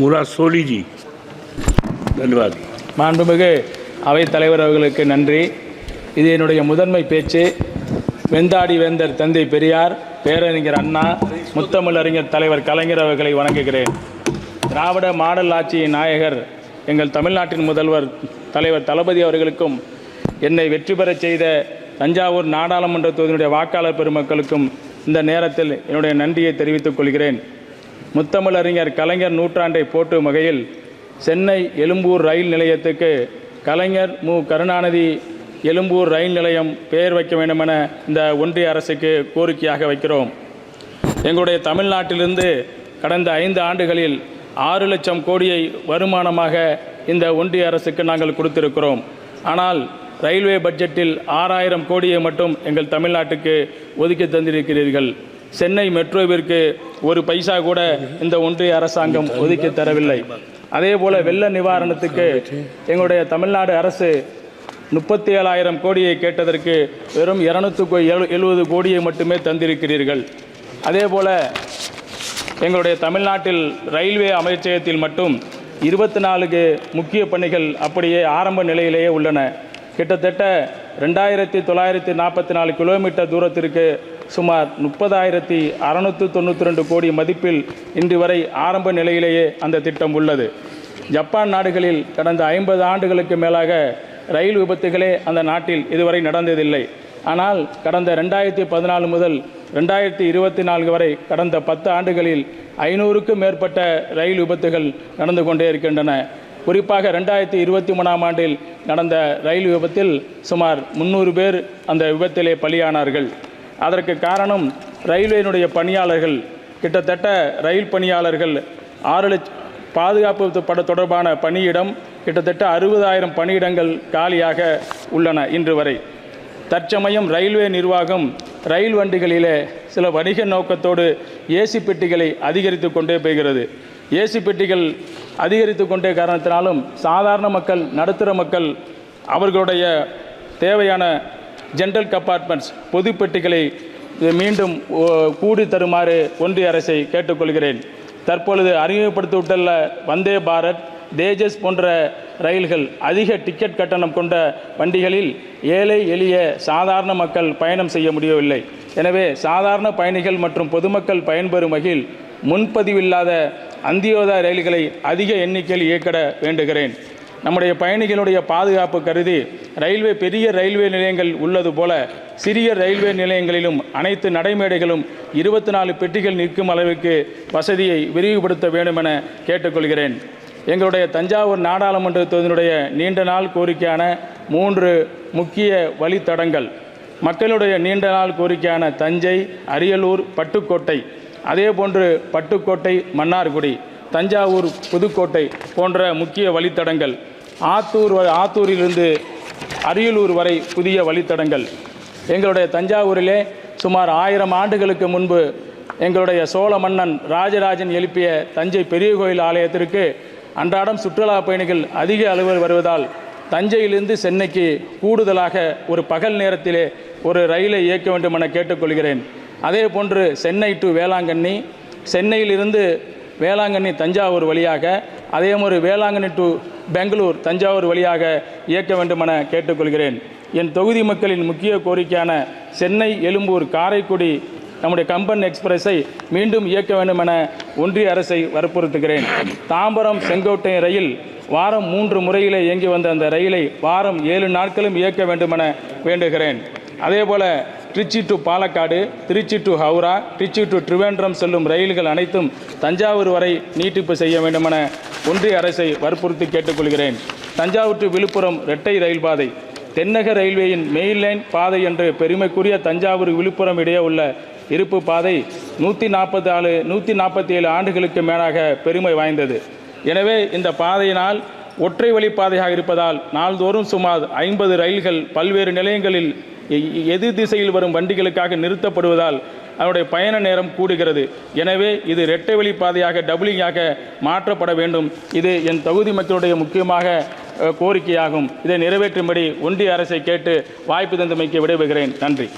முரா சோலிஜி தன்வாத். மாண்புமிகு அவை தலைவர் அவர்களுக்கு நன்றி. இது என்னுடைய முதன்மை பேச்சு. வெந்தாடி வேந்தர் தந்தை பெரியார் பேரறிஞர் அண்ணா முத்தமிழறிஞர் தலைவர் கலைஞர் அவர்களை வணங்குகிறேன். திராவிட மாடல் ஆட்சியின் நாயகர் எங்கள் தமிழ்நாட்டின் முதல்வர் தலைவர் தளபதி அவர்களுக்கும் என்னை வெற்றி பெறச் செய்த தஞ்சாவூர் நாடாளுமன்ற தொகுதியினுடைய வாக்காளர் பெருமக்களுக்கும் இந்த நேரத்தில் என்னுடைய நன்றியை தெரிவித்துக் கொள்கிறேன். முத்தமிழறிஞர் கலைஞர் நூற்றாண்டை போற்றும் வகையில் சென்னை எழும்பூர் ரயில் நிலையத்துக்கு கலைஞர் மு. கருணாநிதி எழும்பூர் ரயில் நிலையம் பெயர் வைக்க வேண்டுமென இந்த ஒன்றிய அரசுக்கு கோரிக்கையாக வைக்கிறோம். எங்களுடைய தமிழ்நாட்டிலிருந்து கடந்த ஐந்து ஆண்டுகளில் ஆறு லட்சம் கோடியை வருமானமாக இந்த ஒன்றிய அரசுக்கு நாங்கள் கொடுத்திருக்கிறோம். ஆனால் ரயில்வே பட்ஜெட்டில் ஆறாயிரம் கோடியை மட்டும் எங்கள் தமிழ்நாட்டுக்கு ஒதுக்கி தந்திருக்கிறீர்கள். சென்னை மெட்ரோவிற்கு ஒரு பைசா கூட இந்த ஒன்றிய அரசாங்கம் ஒதுக்கி தரவில்லை. அதே போல வெள்ள நிவாரணத்துக்கு எங்களுடைய தமிழ்நாடு அரசு முப்பத்தி ஏழாயிரம் கோடியை கேட்டதற்கு வெறும் இரநூத்தி எழுபது கோடியை மட்டுமே தந்திருக்கிறீர்கள். அதே போல எங்களுடைய தமிழ்நாட்டில் ரயில்வே அமைச்சகத்தில் மட்டும் இருபத்தி நாலுக்கு முக்கிய பணிகள் அப்படியே ஆரம்ப நிலையிலேயே உள்ளன. கிட்டத்தட்ட ரெண்டாயிரத்தி தொள்ளாயிரத்தி நாற்பத்தி நாலு கிலோமீட்டர் தூரத்திற்கு சுமார் முப்பதாயிரத்தி அறநூற்று தொண்ணூற்றி ரெண்டு கோடி மதிப்பில் இன்று வரை ஆரம்ப நிலையிலேயே அந்த திட்டம் உள்ளது. ஜப்பான் நாடுகளில் கடந்த ஐம்பது ஆண்டுகளுக்கு மேலாக ரயில் விபத்துகளே அந்த நாட்டில் இதுவரை நடந்ததில்லை. ஆனால் கடந்த ரெண்டாயிரத்தி பதினாலு முதல் ரெண்டாயிரத்தி இருபத்தி நான்கு வரை கடந்த பத்து ஆண்டுகளில் ஐநூறுக்கும் மேற்பட்ட ரயில் விபத்துகள் நடந்து கொண்டே இருக்கின்றன. குறிப்பாக ரெண்டாயிரத்தி இருபத்தி மூணாம் ஆண்டில் நடந்த ரயில் விபத்தில் சுமார் முந்நூறு பேர் அந்த விபத்திலே பலியானார்கள். அதற்கு காரணம் ரயில்வேயினுடைய பணியாளர்கள். கிட்டத்தட்ட ரயில் பணியாளர்கள் ஆறு லட்ச பாதுகாப்பு பட தொடர்பான பணியிடம் கிட்டத்தட்ட அறுபதாயிரம் பணியிடங்கள் காலியாக உள்ளன இன்று வரை. தற்சமயம் ரயில்வே நிர்வாகம் ரயில் வண்டிகளிலே சில வணிக நோக்கத்தோடு ஏசி பெட்டிகளை அதிகரித்து கொண்டே போகிறது. ஏசி பெட்டிகள் அதிகரித்து கொண்டே காரணத்தினாலும் சாதாரண மக்கள் நடுத்தர மக்கள் அவர்களுடைய தேவையான ஜென்ரல் கம்பார்ட்மெண்ட்ஸ் பொது பெட்டிகளை மீண்டும் கூடி தருமாறு ஒன்றிய அரசை கேட்டுக்கொள்கிறேன். தற்பொழுது அறிமுகப்படுத்திவிட்டுள்ள வந்தே பாரத் தேஜஸ் போன்ற ரயில்கள் அதிக டிக்கெட் கட்டணம் கொண்ட வண்டிகளில் ஏழை எளிய சாதாரண மக்கள் பயணம் செய்ய முடியவில்லை. எனவே சாதாரண பயணிகள் மற்றும் பொதுமக்கள் பயன்பெறும் வகையில் முன்பதிவில்லாத அந்தியோதய ரயில்களை அதிக எண்ணிக்கையில் இயக்கிட வேண்டுகிறேன். நம்முடைய பயணிகளுடைய பாதுகாப்பு கருதி ரயில்வே பெரிய ரயில்வே நிலையங்கள் உள்ளது போல சிறிய ரயில்வே நிலையங்களிலும் அனைத்து நடைமேடைகளும் இருபத்தி நாலு பெட்டிகள் நிற்கும் அளவுக்கு வசதியை விரிவுபடுத்த வேண்டும் என கேட்டுக்கொள்கிறேன். எங்களுடைய தஞ்சாவூர் நாடாளுமன்ற தொகுதியினுடைய நீண்ட நாள் கோரிக்கையான மூன்று முக்கிய வழித்தடங்கள். மக்களுடைய நீண்ட நாள் கோரிக்கையான தஞ்சை அரியலூர் பட்டுக்கோட்டை. அதே போன்று பட்டுக்கோட்டை மன்னார்குடி தஞ்சாவூர் புதுக்கோட்டை போன்ற முக்கிய வழித்தடங்கள். ஆத்தூர் வ- ஆத்தூரிலிருந்து அரியலூர் வரை புதிய வழித்தடங்கள். எங்களுடைய தஞ்சாவூரிலே சுமார் ஆயிரம் ஆண்டுகளுக்கு முன்பு எங்களுடைய சோழ மன்னன் ராஜராஜன் எழுப்பிய தஞ்சை பெரிய கோயில் ஆலயத்திற்கு அன்றாடம் சுற்றுலா பயணிகள் அதிக அளவில் வருவதால் தஞ்சையிலிருந்து சென்னைக்கு கூடுதலாக ஒரு பகல் நேரத்திலே ஒரு ரயிலை இயக்க வேண்டும் என கேட்டுக்கொள்கிறேன். அதே போன்று சென்னை டு வேளாங்கண்ணி சென்னையிலிருந்து வேளாங்கண்ணி தஞ்சாவூர் வழியாக அதே மாதிரி வேளாங்கண்ணி டு பெங்களூர் தஞ்சாவூர் வழியாக இயக்க வேண்டுமென கேட்டுக்கொள்கிறேன். என் தொகுதி மக்களின் முக்கிய கோரிக்கையான சென்னை எழும்பூர் காரைக்குடி நம்முடைய கம்பன் எக்ஸ்பிரஸை மீண்டும் இயக்க வேண்டும் என ஒன்றிய அரசை வற்புறுத்துகிறேன். தாம்பரம் செங்கோட்டை ரயில் வாரம் மூன்று முறையிலே இயங்கி வந்த அந்த ரயிலை வாரம் ஏழு நாட்களும் இயக்க வேண்டுமென வேண்டுகிறேன். அதேபோல Tiruchi to Palakkad Tiruchi to Howrah Tiruchi to Trivandrum செல்லும் ரயில்கள் அனைத்தும் தஞ்சாவூர் வரை நீட்டிப்பு செய்ய வேண்டுமென ஒன்றிய அரசை வற்புறுத்தி கேட்டுக்கொள்கிறேன். தஞ்சாவூர் டு விழுப்புரம் இரட்டை ரயில் பாதை. தென்னக ரயில்வேயின் மெயின் லைன் பாதை என்று பெருமைக்குரிய தஞ்சாவூர் விழுப்புரம் இடையே உள்ள இருப்பு பாதை நூற்றி நாற்பத்தி ஆறு நூற்றி நாற்பத்தி ஏழு ஆண்டுகளுக்கு மேலாக பெருமை வாய்ந்தது. எனவே இந்த பாதையினால் ஒற்றை வழி பாதையாக இருப்பதால் நாள்தோறும் சுமார் ஐம்பது ரயில்கள் பல்வேறு நிலையங்களில் எதிர் திசையில் வரும் வண்டிகளுக்காக நிறுத்தப்படுவதால் அதனுடைய பயண நேரம் கூடுகிறது. எனவே இது இரட்டை வழி பாதையாக டபுளிங்காக மாற்றப்பட வேண்டும். இது என் தொகுதி மக்களுடைய முக்கியமாக கோரிக்கையாகும். இதை நிறைவேற்றும்படி ஒன்றிய அரசை கேட்டு வாய்ப்பு தந்தமைக்கு விடைபெறுகிறேன். நன்றி.